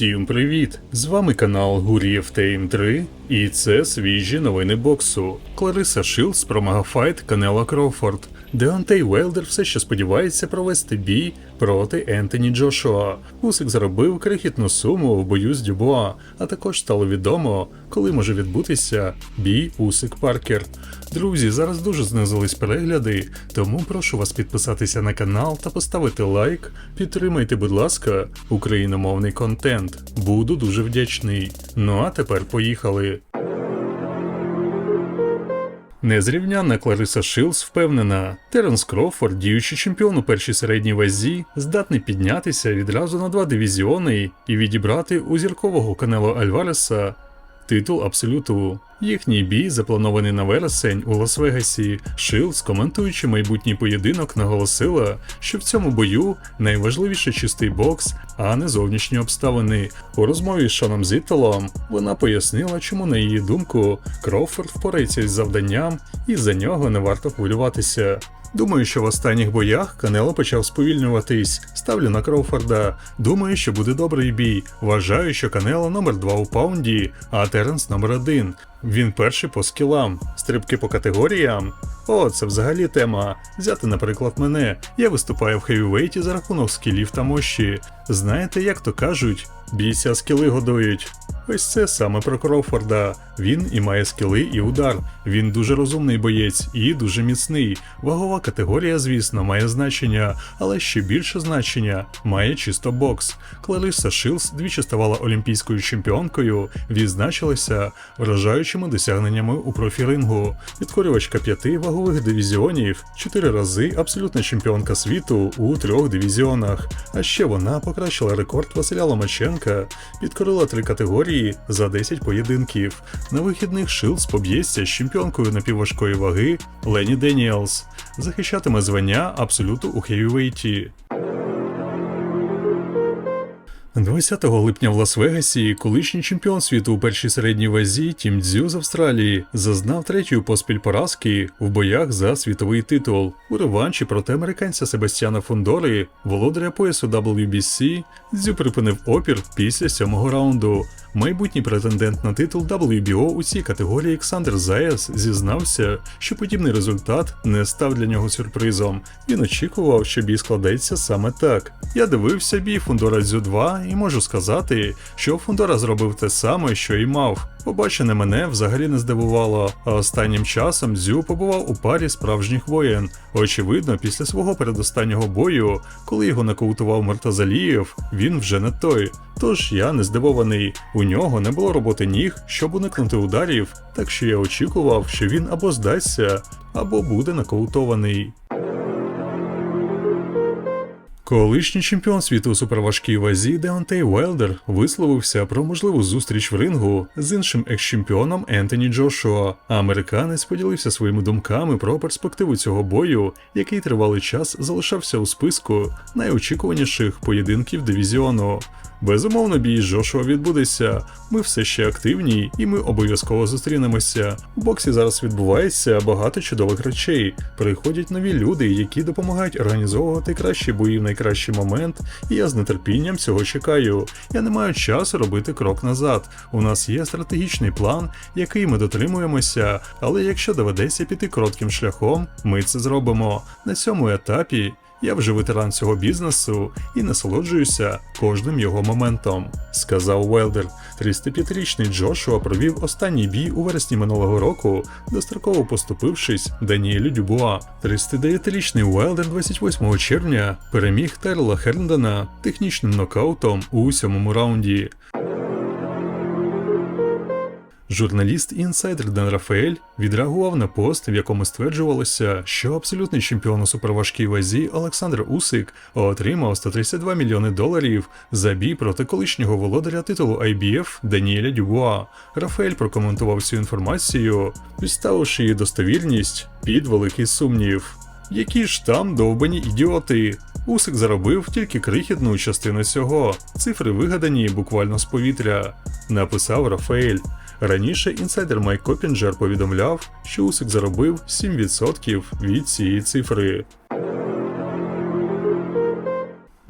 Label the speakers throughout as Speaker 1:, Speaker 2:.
Speaker 1: Всім привіт! З вами канал Гурієв Тейм 3 і це свіжі новини боксу. Клариса Шилдс про мегафайт Канела Кроуфорд. Деонтей Уелдер все ще сподівається провести бій проти Ентоні Джошуа. Усик заробив крихітну суму в бою з Дюбуа, а також стало відомо, коли може відбутися бій Усик Паркер. Друзі, зараз дуже знизились перегляди, тому прошу вас підписатися на канал та поставити лайк. Підтримайте, будь ласка, україномовний контент. Буду дуже вдячний. Ну а тепер поїхали. Незрівнянна Клариса Шилс впевнена, Теренс Крофорд, діючий чемпіон у першій середній вазі, здатний піднятися відразу на два дивізіони і відібрати у зіркового Канело Альвареса титул Абсолюту. Їхній бій запланований на вересень у Лас-Вегасі. Шилс, коментуючи майбутній поєдинок, наголосила, що в цьому бою найважливіше чистий бокс, а не зовнішні обставини. У розмові з Шоном Зіттелом вона пояснила, чому, на її думку, Кроуфорд впорається із завданням, і за нього не варто хвилюватися. Думаю, що в останніх боях Канело почав сповільнюватись. Ставлю на Кроуфорда. Думаю, що буде добрий бій. Вважаю, що Канело номер 2 у паунді, а Теренс номер 1 Він перший по скілам, стрибки по категоріям. О, це взагалі тема. Взяти, наприклад, мене. Я виступаю в хевівейті за рахунок скілів та мощі. Знаєте, як то кажуть, бійся скіли годують. Ось це саме про Кроуфорда. Він і має скіли і удар. Він дуже розумний боєць і дуже міцний. Вагова категорія, звісно, має значення, але ще більше значення має чисто бокс. Клариса Шилс двічі ставала олімпійською чемпіонкою, відзначилася вражаючими досягненнями у профірингу. Підкорювачка п'яти вагових дивізіонів, чотири рази абсолютна чемпіонка світу у трьох дивізіонах. А ще вона покращила рекорд Василя Ломаченка, підкорила три категорії за 10 поєдинків. На вихідних Шилдс поб'ється з чемпіонкою напівважкої ваги Лені Деніелс. Захищатиме звання абсолюту у хевівейті. 20 липня в Лас-Вегасі колишній чемпіон світу у першій середній вазі Тім Дзю з Австралії зазнав третьої поспіль поразки в боях за світовий титул. У реванші проти американця Себастьяна Фондори, володаря поясу WBC, Дзю припинив опір після сьомого раунду. Майбутній претендент на титул WBO у цій категорії Олександр Заяс зізнався, що подібний результат не став для нього сюрпризом. Він очікував, що бій складеться саме так. Я дивився бій Фундора Дзю 2 і можу сказати, що Фундора зробив те саме, що й мав. Побачене мене взагалі не здивувало, а останнім часом Дзю побував у парі справжніх воєн. Очевидно, після свого передостаннього бою, коли його нокаутував Муртазалієв, він вже не той. Тож я не здивований. У нього не було роботи ніг, щоб уникнути ударів, так що я очікував, що він або здасться, або буде нокаутований. Колишній чемпіон світу у суперважкій вазі Деонтей Уелдер висловився про можливу зустріч в рингу з іншим екс-чемпіоном Ентоні Джошуа. Американець поділився своїми думками про перспективу цього бою, який тривалий час залишався у списку найочікуваніших поєдинків дивізіону. Безумовно, бій з Джошуа відбудеться. Ми все ще активні, і ми обов'язково зустрінемося. У боксі зараз відбувається багато чудових речей. Приходять нові люди, які допомагають організовувати кращі бої в найкращий момент, і я з нетерпінням цього чекаю. Я не маю часу робити крок назад. У нас є стратегічний план, який ми дотримуємося, але якщо доведеться піти коротким шляхом, ми це зробимо. На цьому етапі я вже ветеран цього бізнесу і насолоджуюся кожним його моментом, сказав Велдер. 35-річний Джошуа провів останній бій у вересні минулого року, достроково поступившись Даніелю Дюбуа. 39-річний Уелдер 28 червня переміг Терла Херндена технічним нокаутом у сьомому раунді. Журналіст і інсайдер Ден Рафаель відреагував на пост, в якому стверджувалося, що абсолютний чемпіон у суперважкій вазі Олександр Усик отримав 132 мільйони доларів за бій проти колишнього володаря титулу IBF Даніеля Дюбуа. Рафаель прокоментував цю інформацію, підставивши її достовірність під великий сумнів. Які ж там довбані ідіоти. Усик заробив тільки крихітну частину цього. Цифри вигадані буквально з повітря, написав Рафаель. Раніше інсайдер Майк Копінджер повідомляв, що Усик заробив 7% від цієї цифри.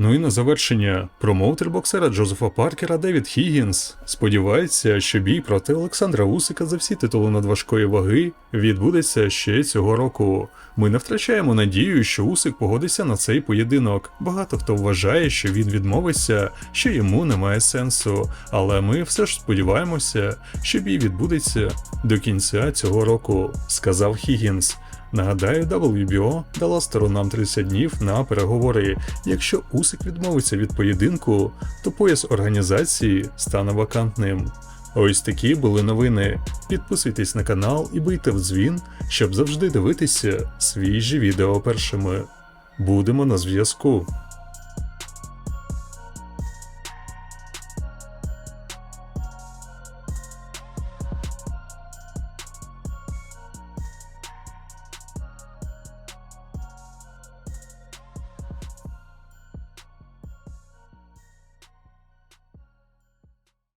Speaker 1: Ну і на завершення, промоутер боксера Джозефа Паркера Девід Хіггінс сподівається, що бій проти Олександра Усика за всі титули надважкої ваги відбудеться ще цього року. Ми не втрачаємо надію, що Усик погодиться на цей поєдинок. Багато хто вважає, що він відмовиться, що йому немає сенсу, але ми все ж сподіваємося, що бій відбудеться до кінця цього року, сказав Хіггінс. Нагадаю, WBO дала сторонам 30 днів на переговори. Якщо Усик відмовиться від поєдинку, то пояс організації стане вакантним. Ось такі були новини. Підписуйтесь на канал і бийте в дзвін, щоб завжди дивитися свіжі відео першими. Будемо на зв'язку.